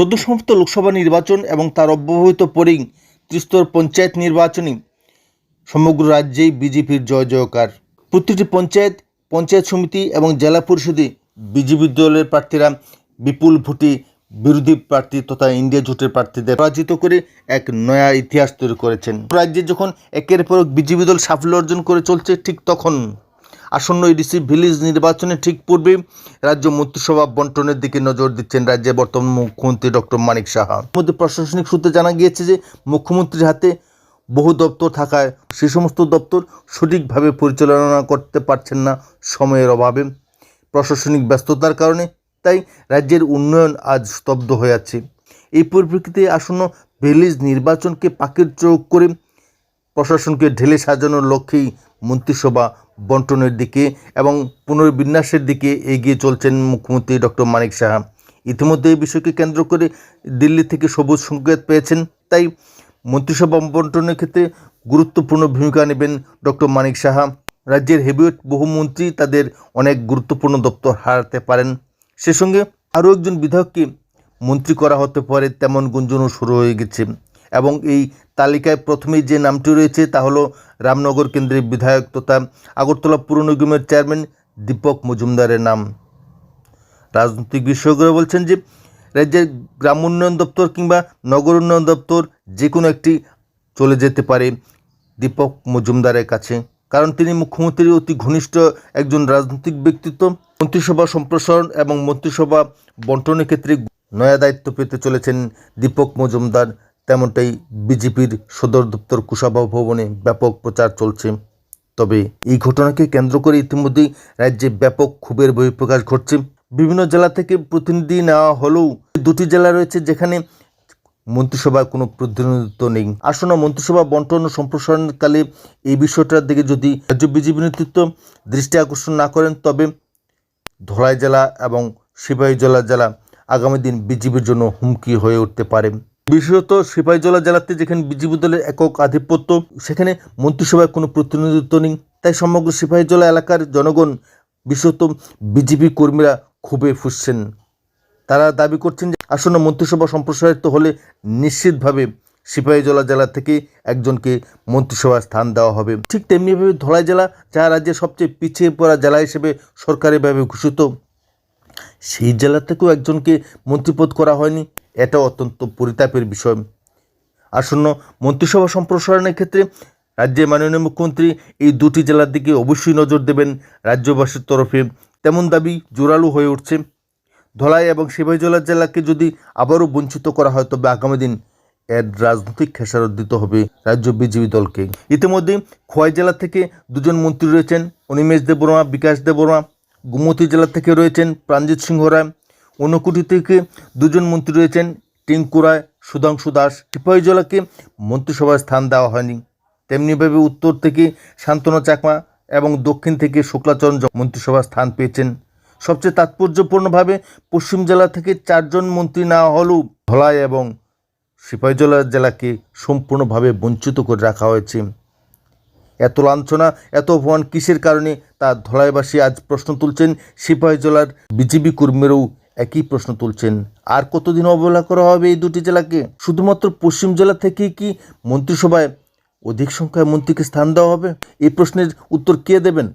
সদ্য সমাপ্ত লোকসভা নির্বাচন এবং তার অব্যবহিত পরেই ত্রিস্তর পঞ্চায়েত নির্বাচনী সমগ্র রাজ্যেই বিজেপির জয় জয়কার। প্রতিটি পঞ্চায়েত পঞ্চায়েত সমিতি এবং জেলা পরিষদে বিজেপি দলের প্রার্থীরা বিপুল ভোটে বিরোধী প্রার্থী তথা ইন্ডিয়া জোটের প্রার্থীদের পরাজিত করে এক নয়া ইতিহাস তৈরি করেছেন। রাজ্যে যখন একের পর বিজেপি দল সাফল্য অর্জন করে চলছে, ঠিক তখন আসন্ন এডিসি ভিলেজ নির্বাচনে ঠিক পূর্বে রাজ্য মন্ত্রিসভা বন্টনের দিকে নজর দিচ্ছেন রাজ্যের বর্তমান মুখ্যমন্ত্রী ডক্টর মানিক সাহা। মধ্যে প্রশাসনিক সূত্রে জানা গিয়েছে যে, মুখ্যমন্ত্রীর হাতে বহু দপ্তর থাকায় সে সমস্ত দপ্তর সঠিকভাবে পরিচালনা করতে পারছেন না সময়ের অভাবে। প্রশাসনিক ব্যস্ততার কারণে তাই রাজ্যের উন্নয়ন আজ স্তব্ধ হয়ে আছে। এই পরিপ্রেক্ষিতে আসন্ন ভিলেজ নির্বাচনকে পাকের চোখ করে প্রশাসনকে ঢেলে সাজানোর লক্ষ্যেই মন্ত্রিসভা বন্টনের দিকে এবং পুনর্বিন্যাসের দিকে এগিয়ে চলছেন মুখ্যমন্ত্রী ডক্টর মানিক সাহা। ইতিমধ্যে এই বিষয়কে কেন্দ্র করে দিল্লি থেকে সবুজ সংকেত পেয়েছেন, তাই মন্ত্রিসভা বন্টনের ক্ষেত্রে গুরুত্বপূর্ণ ভূমিকা নেবেন ডক্টর মানিক সাহা। রাজ্যের হেভিওয়েট বহু মন্ত্রী তাদের অনেক গুরুত্বপূর্ণ দপ্তর হারাতে পারেন। সে সঙ্গে আরও একজন বিধায়ককে মন্ত্রী করা হতে পারে, তেমন গুঞ্জনও শুরু হয়ে গেছে। এবং এই তালিকায় প্রথমেই যে নামটি রয়েছে তা হলো রামনগর কেন্দ্রের বিধায়ক তথা আগরতলা পুর নিগমের চেয়ারম্যান দীপক মজুমদারের নাম। রাজনৈতিক বিশেষজ্ঞরা বলছেন যে, রাজ্যের গ্রাম উন্নয়ন দপ্তর কিংবা নগর উন্নয়ন দপ্তর যে কোনো একটি চলে যেতে পারে দীপক মজুমদারের কাছে। কারণ তিনি মুখ্যমন্ত্রীর অতি ঘনিষ্ঠ একজন রাজনৈতিক ব্যক্তিত্ব। মন্ত্রিসভা সম্প্রসারণ এবং মন্ত্রিসভা বন্টনের ক্ষেত্রে নয়া দায়িত্ব পেতে চলেছেন দীপক মজুমদার। তেমনটাই বিজেপির সদর দপ্তর কুশাবা ভবনে ব্যাপক প্রচার চলছে। তবে এই ঘটনাকে কেন্দ্র করে ইতিমধ্যেই রাজ্যে ব্যাপক ক্ষোভের বহিঃপ্রকাশ ঘটছে। বিভিন্ন জেলা থেকে প্রতিনিধি নেওয়া হলেও দুটি জেলা রয়েছে যেখানে মন্ত্রিসভার কোনো প্রতিনিধিত্ব নেই। আসন্ন মন্ত্রিসভা বন্টন ও সম্প্রসারণকালে এই বিষয়টার দিকে যদি রাজ্য বিজেপি নেতৃত্ব দৃষ্টি আকর্ষণ না করেন, তবে ধলাই জেলা এবং সিপাহী জেলা জেলা আগামী দিন বিজেপির জন্য হুমকি হয়ে উঠতে পারে। বিশেষত সিপাহীজলা জেলাতে যেখানে বিজেপি দলের একক আধিপত্য, সেখানে মন্ত্রিসভায় কোনো প্রতিনিধিত্ব নেই। তাই সমগ্র সিপাহীজলা এলাকার জনগণ, বিশেষত বিজেপি কর্মীরা ক্ষোভে ফুসছেন। তারা দাবি করছেন যে আসন্ন মন্ত্রিসভা সম্প্রসারিত হলে নিশ্চিতভাবে সিপাহীজলা জেলা থেকে একজনকে মন্ত্রিসভায় স্থান দেওয়া হবে। ঠিক তেমনিভাবে ধলাই জেলা, যা রাজ্যের সবচেয়ে পিছিয়ে পড়া জেলা হিসেবে সরকারিভাবে ঘোষিত। সেই জেলা থেকেও একজনকে মন্ত্রিপদ করা হয়নি এটা অত্যন্ত পরিতাপের বিষয়। আসন্ন মন্ত্রিসভা সম্প্রসারণের ক্ষেত্রে রাজ্যের মাননীয় মুখ্যমন্ত্রী এই দুটি জেলার দিকে অবশ্যই নজর দেবেন রাজ্যবাসীর তরফে। তেমন দাবি জোরালো হয়ে উঠছে। ধলাই এবং সিপাহীজলা জেলাকে যদি আবারও বঞ্চিত করা হয়, তবে আগামী দিন এর রাজনৈতিক খেসারত দিতে হবে রাজ্য বিজেপি দলকে। ইতিমধ্যে খোয়াই জেলা থেকে দুজন মন্ত্রী রয়েছেন, অনিমেষ দেববর্মা, বিকাশ দেববর্মা। গুমতি জেলা থেকে রয়েছেন প্রাণজিৎ সিংহ রায়। ঊনকোটি থেকে দুজন মন্ত্রী রয়েছেন টিঙ্কু রায়, সুধাংশু দাস। সিপাহীজলাকে মন্ত্রিসভায় স্থান দেওয়া হয়নি। তেমনিভাবে উত্তর থেকে শান্তনু চাকমা এবং দক্ষিণ থেকে শুক্লাচরণ মন্ত্রিসভার স্থান পেয়েছেন। সবচেয়ে তাৎপর্যপূর্ণভাবে পশ্চিম জেলা থেকে চারজন মন্ত্রী নেওয়া হলেও ধলাই এবং সিপাহীজলা জেলাকে সম্পূর্ণভাবে বঞ্চিত করে রাখা হয়েছে। এত লাঞ্ছনা, এত অপমান কিসের কারণে? তা ধলাইবাসী আজ প্রশ্ন তুলছেন। সিপাহীজলার বিজেপি কর্মীরাও একই প্রশ্ন তুলছেন। আর কতদিন অবহেলা করা হবে এই দুটি জেলাকে? শুধুমাত্র পশ্চিম জেলা থেকেই কি মন্ত্রিসভায় অধিক সংখ্যায় মন্ত্রীকে স্থান দেওয়া হবে? এই প্রশ্নের উত্তর কে দেবেন?